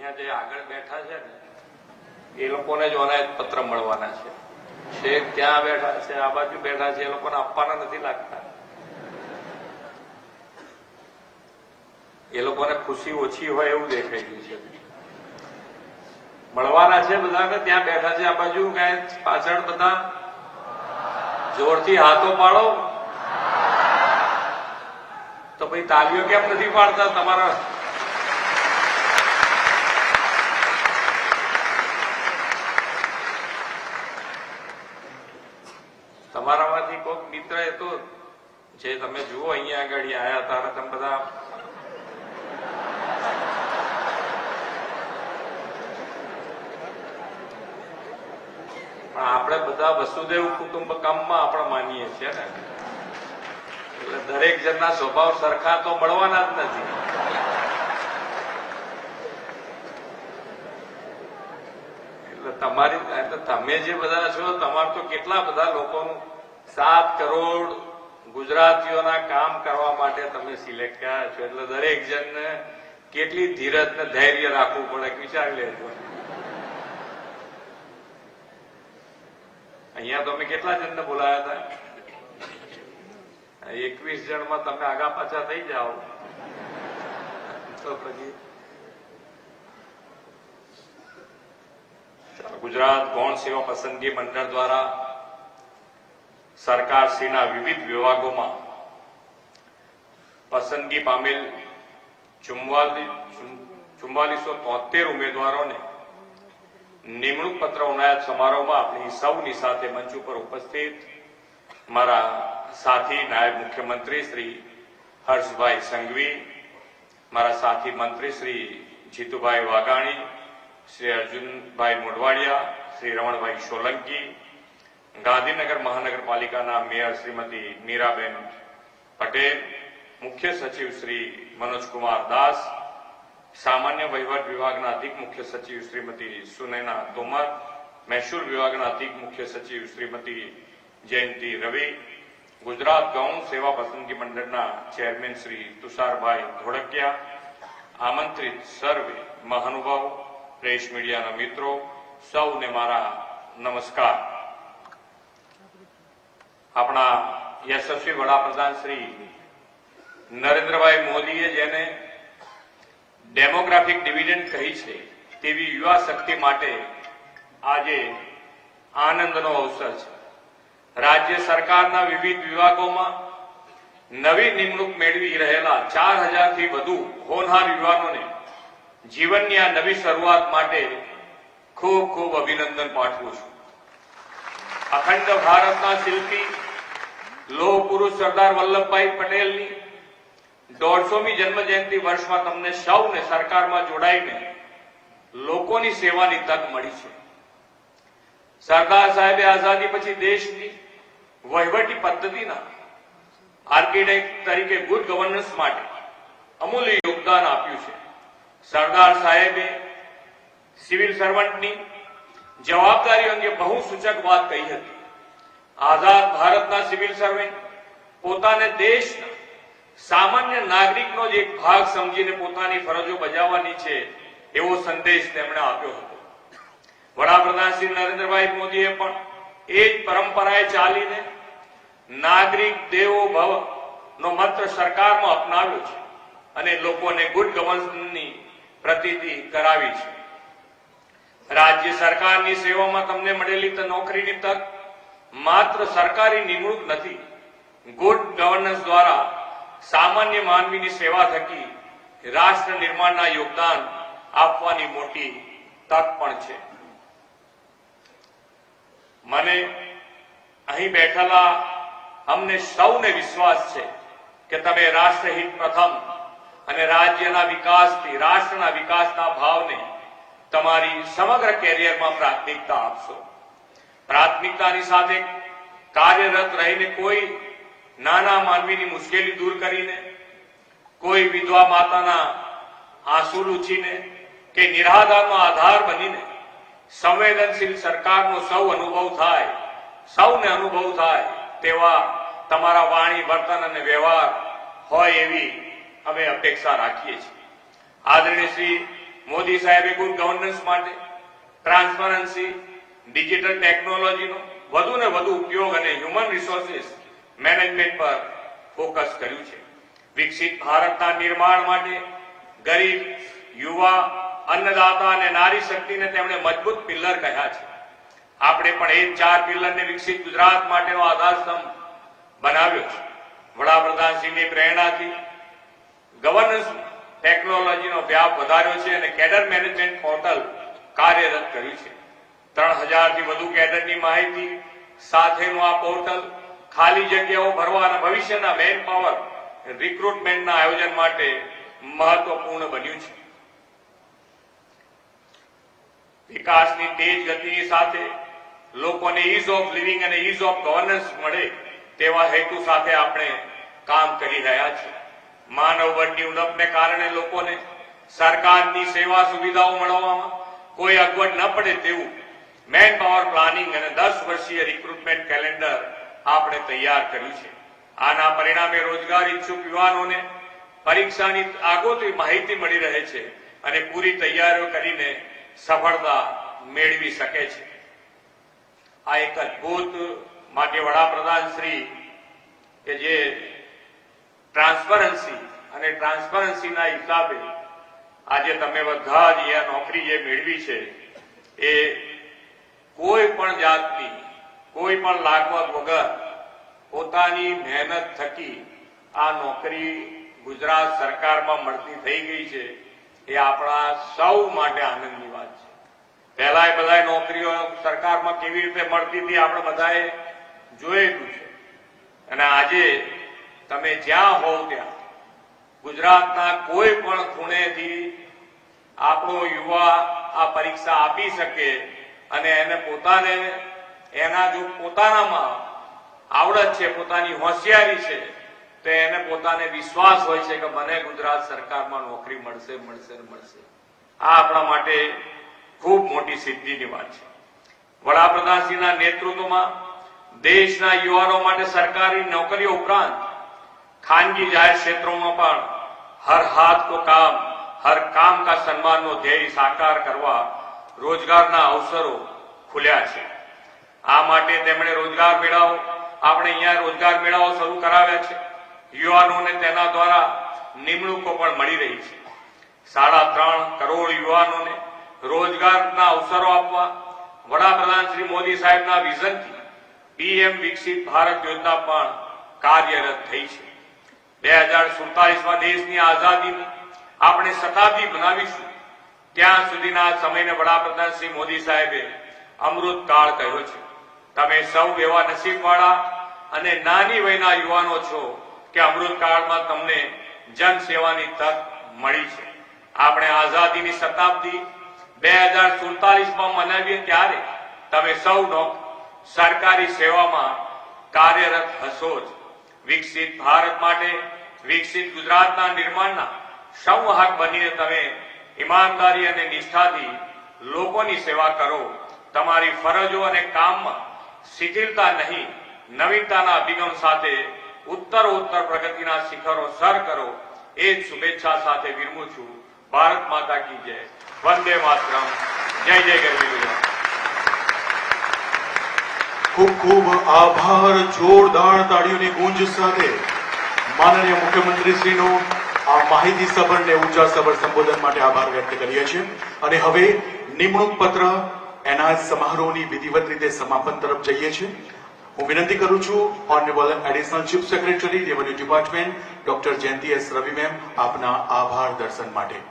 અહીંયા જે આગળ બેઠા છે ને, એ લોકોને જ પત્ર મળવાના છે. છેક ત્યાં બેઠા છે, આ બાજુ બેઠા છે, એ લોકોને આપવાના નથી લાગતા. એ લોકોને ખુશી ઓછી હોય એવું દેખાઈ ગયું છે. મળવાના છે બધાને ત્યાં બેઠા છે આ બાજુ, કઈ પાછળ બધા? જોરથી હાથો પાડો. તો ભાઈ તાલીઓ કેમ નથી પાડતા તમારા? મિત્ર, એ તો જે તમે જુઓ અહીંયા આગળ આયા હતા તમે બધા પણ આપણે બધા વસુદેવ કુટુંબકમમાં આપણે માનીએ છીએ ને. એટલે દરેક જણના સ્વભાવ સરખા તો મળવાના જ નથી. એટલે તમારી તમે જે બધા છો, તમારે તો કેટલા બધા લોકોનું સાત કરોડ ગુજરાતીઓના કામ કરવા માટે તમે સિલેક્ટ કર્યા છો. એટલે દરેક જણને કેટલી ધીરજ ને ધૈર્ય રાખવું પડે વિચારી લેજો. અહીંયા તમે કેટલા જણને બોલાયા હતા? એકવીસ જણમાં તમે આગા પાછા થઈ જાઓ. તો પછી? ગુજરાત ગૌણ સેવા પસંદગી મંડળ દ્વારા સરકારશ્રીના વિવિધ વિભાગોમાં પસંદગી પામેલ ચુમ્માલીસો તોતેર ઉમેદવારોને નિમણૂક પત્ર ઉનાયત સમારોહમાં આપણી સૌની સાથે મંચ ઉપર ઉપસ્થિત મારા સાથી નાયબ મુખ્યમંત્રી શ્રી હર્ષભાઈ સંઘવી, મારા સાથી મંત્રી શ્રી જીતુભાઈ વાઘાણી, શ્રી અર્જુનભાઈ મોઢવાડિયા, શ્રી રમણભાઈ સોલંકી ગાંધીનગર મહાનગરપાલિકાના મેયર શ્રીમતી મીરાબેન પટેલ મુખ્ય સચિવ શ્રી મનોજકુમાર દાસ સામાન્ય વહીવટ વિભાગના અધિક મુખ્ય સચિવ શ્રીમતી સુનૈના તોમર મહેસૂલ વિભાગના અધિક મુખ્ય સચિવ શ્રીમતી જયંતિ રવિ ગુજરાત ગૌણ સેવા પસંદગી મંડળના ચેરમેન શ્રી તુષારભાઈ ધોળકિયા આમંત્રિત સર્વે મહાનુભાવ પ્રેસ મીડિયાના મિત્રો સૌને મારા નમસ્કાર આપણા યશસ્વી વડાપ્રધાન શ્રી નરેન્દ્રભાઈ મોદીએ જેને ડેમોગ્રાફિક ડિવિડન્ડ કહી છે, તેવી યુવા શક્તિ માટે આજે આનંદનો અવસર છે. રાજ્ય સરકારના વિવિધ વિભાગોમાં નવી નિમણૂક મેળવી રહેલા ચાર હજારથી વધુ હોનહાર યુવાનોને જીવનની આ નવી શરૂઆત માટે ખૂબ ખૂબ અભિનંદન પાઠવું છું. અખંડ ભારતના શિલ્પી લોહ પુરુષ સરદાર વલ્લભભાઈ પટેલની દોઢસોમી જન્મ જયંતિ વર્ષમાં તમને સૌને સરકારમાં જોડાઈને લોકોની સેવાની તક મળી છે. સરદાર સાહેબે આઝાદી પછી દેશની વહીવટી પદ્ધતિના આર્કિટેક્ટ તરીકે ગુડ ગવર્નન્સ માટે અમૂલ્ય યોગદાન આપ્યું છે. સરદાર સાહેબે સિવિલ સર્વન્ટની જવાબદારી અંગે બહુ સૂચક વાત કહી હતી. આઝાદ ભારતના સિવિલ સર્વન્ટ પોતાને દેશના સામાન્ય નાગરિકનો જ એક ભાગ સમજીને પોતાની ફરજો બજાવવાની છે એવો સંદેશ તેમણે આપ્યો હતો. વડાપ્રધાન શ્રી નરેન્દ્રભાઈ મોદીએ પણ એ જ પરંપરાએ ચાલીને નાગરિક દેવો ભવ નો મંત્ર સરકારમાં અપનાવ્યો છે અને લોકોને ગુડ ગવર્નન્સની પ્રતીતિ કરાવી છે. રાજ્ય સરકારની સેવામાં તમને મળેલી નોકરીની તક માત્ર સરકારી નિમણૂક નથી ગુડ ગવર્નન્સ દ્વારા સામાન્ય માનવીની સેવા થકી રાષ્ટ્ર નિર્માણના યોગદાન આપવાની મોટી તક પણ છે. મને અહીં બેઠેલા અમને સૌને વિશ્વાસ છે કે તમે રાષ્ટ્રહિત પ્રથમ અને રાજ્યના વિકાસથી, રાષ્ટ્રના વિકાસના ભાવને તમારી સમગ્ર કેરિયરમાં પ્રાથમિકતા આપશો. પ્રાથમિકતાની સાથે કાર્યરત રહીને કોઈ નાના માનવીની મુશ્કેલી દૂર કરીને, કોઈ વિધવા માતાના આંસુ લૂછીને કે નિરાધારનો આધાર બનીને સંવેદનશીલ સરકારનો સૌ અનુભવ થાય, સૌને અનુભવ થાય તેવા તમારા વાણી, વર્તન અને વ્યવહાર હોય એવી અમે અપેક્ષા રાખીએ છીએ. આદરણીય શ્રી મોદી સાહેબે ગુડ ગવર્નન્સ માટે ટ્રાન્સપરન્સી ડિજિટલ ટેકનોલોજીનો વધુ ને વધુ ઉપયોગ અને હ્યુમન રિસોર્સિસ મેનેજમેન્ટ પર ફોકસ કર્યું છે. વિકસિત ભારતના નિર્માણ માટે ગરીબ, યુવા, અન્નદાતા અને નારી શક્તિને તેમણે મજબૂત પિલ્લર કહ્યા છે. આપણે પણ એ ચાર પિલ્લરને વિકસિત ગુજરાત માટેનો આધારસ્તંભ બનાવ્યો છે. વડાપ્રધાનશ્રીની પ્રેરણાથી ગવર્નન્સ ટેકનોલોજીનો વ્યાપ વધાર્યો છે અને કેડર મેનેજમેન્ટ પોર્ટલ કાર્યરત કર્યું છે. ત્રણ હજારથી વધુ કેડરની માહિતી સાથેનું આ પોર્ટલ, ખાલી જગ્યાઓ ભરવા અને ભવિષ્યના મેન પાવર રિક્રુટમેન્ટના આયોજન માટે મહત્વપૂર્ણ બન્યું છે. વિકાસની તેજ ગતિની સાથે લોકોને ઇઝ ઓફ લિવિંગ અને ઇઝ ઓફ ગવર્નન્સ મળે તેવા હેતુ સાથે આપણે કામ કરી રહ્યા છીએ. માનવ બળની ઉણપને કારણે લોકોને સરકારની સેવા સુવિધાઓ મળવામાં કોઈ અગવડ ન પડે તેવું મેન પાવર પ્લાનિંગ અને દસ વર્ષીય રિક્રુટમેન્ટ કેલેન્ડર આપણે તૈયાર કર્યું છે. આના પરિણામે રોજગાર ઈચ્છુક યુવાનોને પરીક્ષાની આગોતરી માહિતી મળી રહે છે અને પૂરી તૈયારીઓ કરીને સફળતા મેળવી શકે છે. આ એક અદભુત માટે વડાપ્રધાન શ્રી કે જે ટ્રાન્સપરન્સી અને ટ્રાન્સપરન્સીના હિસાબે આજે તમે બધા જ અહીંયા નોકરી જે મેળવી છે એ કોઈ પણ જાતની, કોઈ પણ લાગવત વગર પોતાની મહેનત થકી આ નોકરી ગુજરાત સરકારમાં મળતી થઈ ગઈ છે, એ આપણા સૌ માટે આનંદની વાત છે. પહેલા એ બધા નોકરીઓ સરકારમાં કેવી રીતે મળતી હતી આપણે બધાએ જોયેલું છે. અને આજે તમે જ્યાં હોવ ત્યાં, ગુજરાતના કોઈ પણ ખૂણેથી આપણો યુવા આ પરીક્ષા આપી શકે અને એને પોતાને એના જો પોતાનામાં આવડત છે, પોતાની હોશિયારી છે, તો એને પોતાને વિશ્વાસ હોય છે કે મને ગુજરાત સરકારમાં નોકરી મળશે મળશે મળશે. આ આપણા માટે ખૂબ મોટી સિદ્ધિની વાત છે. વડાપ્રધાનશ્રીના નેતૃત્વમાં દેશના યુવાનો માટે સરકારી નોકરીઓ ઉપરાંત ખાનગી જાહેર ક્ષેત્રોમાં પણ હર હાથ કો કામ, હર કામ કા સન્માનનો ધ્યેય સાકાર કરવા રોજગારના અવસરો ખુલ્યા છે. આ માટે તેમણે રોજગાર મેળાઓ, આપણે અહીંયા રોજગાર મેળાઓ શરૂ કરાવ્યા છે. યુવાનોને તેના દ્વારા નિમણૂકો પણ મળી રહી છે. સાડા ત્રણ કરોડ યુવાનોને રોજગારના અવસરો આપવા વડાપ્રધાન શ્રી મોદી સાહેબના વિઝનથી પીએમ વિકસિત ભારત યોજના પણ કાર્યરત થઈ છે. બે હજાર સુડતાલીસમાં દેશની આઝાદીની આપણે શતાબ્દી બનાવીશું. ત્યાં સુધીના સમયને વડાપ્રધાન શ્રી મોદી સાહેબે અમૃત કાળ કહ્યો છે. તમે સૌ એવા નસીબવાળા અને નાની વયના યુવાનો છો કે અમૃત કાળમાં તમને જન સેવાની તક મળી છે. આપણે આઝાદીની શતાબ્દી બે હજાર સુડતાલીસમાં મનાવીએ ત્યારે તમે સૌ સરકારી સેવામાં કાર્યરત હશો જ. વિકસિત ભારત માટે, વિકસિત ગુજરાતના નિર્માણના સંવાહક બનીને તમે ઈમાનદારી અને નિષ્ઠાથી લોકોની સેવા કરો. તમારી ફરજો અને કામમાં શિથિલતા નહીં, નવીનતાના અભિગમ સાથે ઉત્તર ઉત્તર પ્રગતિના શિખરો સર કરો. એ જ શુભેચ્છા સાથે વિરમું છું. ભારત માતા કી જય. વંદે માતરમ. જય જય ગરવી ખૂબ ખૂબ આભાર. જોરદાર તાળીઓની ગુંજ સાથે માનનીય મુખ્યમંત્રીશ્રીનો માહિતી સભર ને ઊંચા સભર સંબોધન માટે આભાર વ્યક્ત કરીએ છીએ. અને હવે નિમણૂક પત્ર એના સમારોહની વિધિવત રીતે સમાપન તરફ જઈએ છીએ. હું વિનંતી કરું છું honourable additional chief secretary revenue department doctor Jayanti S Ravi ma'am આપના આભાર દર્શન માટે.